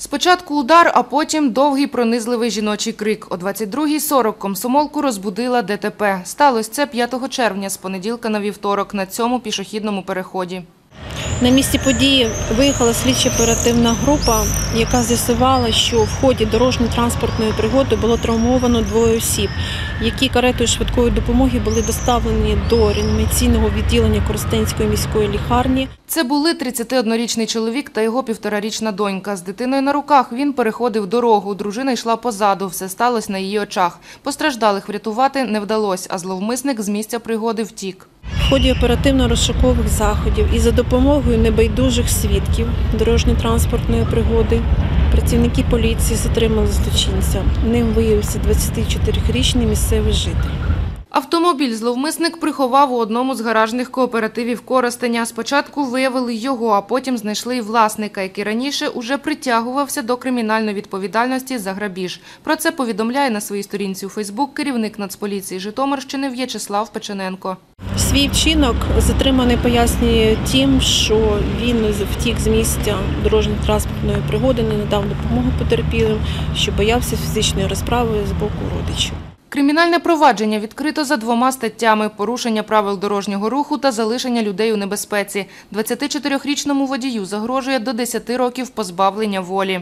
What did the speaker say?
Спочатку удар, а потім довгий пронизливий жіночий крик. О 22.40 комсомолку розбудила ДТП. Сталося це 5 червня з понеділка на вівторок на цьому пішохідному переході. На місці події виїхала слідчо-оперативна група, яка з'ясувала, що в ході дорожньо-транспортної пригоди було травмовано двоє осіб, які каретою швидкої допомоги були доставлені до реанімаційного відділення Коростенської міської лікарні. Це були 31-річний чоловік та його півторарічна донька. З дитиною на руках він переходив дорогу. Дружина йшла позаду. Все сталося на її очах. Постраждалих врятувати не вдалося, а зловмисник з місця пригоди втік. В ході оперативно-розшукових заходів і за допомогою небайдужих свідків дорожньо-транспортної пригоди працівники поліції затримали злочинця. Ним виявився 24-річний місцевий житель. Автомобіль зловмисник приховав у одному з гаражних кооперативів Коростеня. Спочатку виявили його, а потім знайшли й власника, який раніше уже притягувався до кримінальної відповідальності за грабіж. Про це повідомляє на своїй сторінці у Фейсбук керівник Нацполіції Житомирщини В'ячеслав Печененко. Свій вчинок затриманий пояснює тим, що він втік з місця дорожньо-транспортної пригоди, не надав допомогу потерпілим, що боявся фізичної розправи з боку родичів. Кримінальне провадження відкрито за двома статтями – порушення правил дорожнього руху та залишення людей у небезпеці. 24-річному водію загрожує до 10 років позбавлення волі.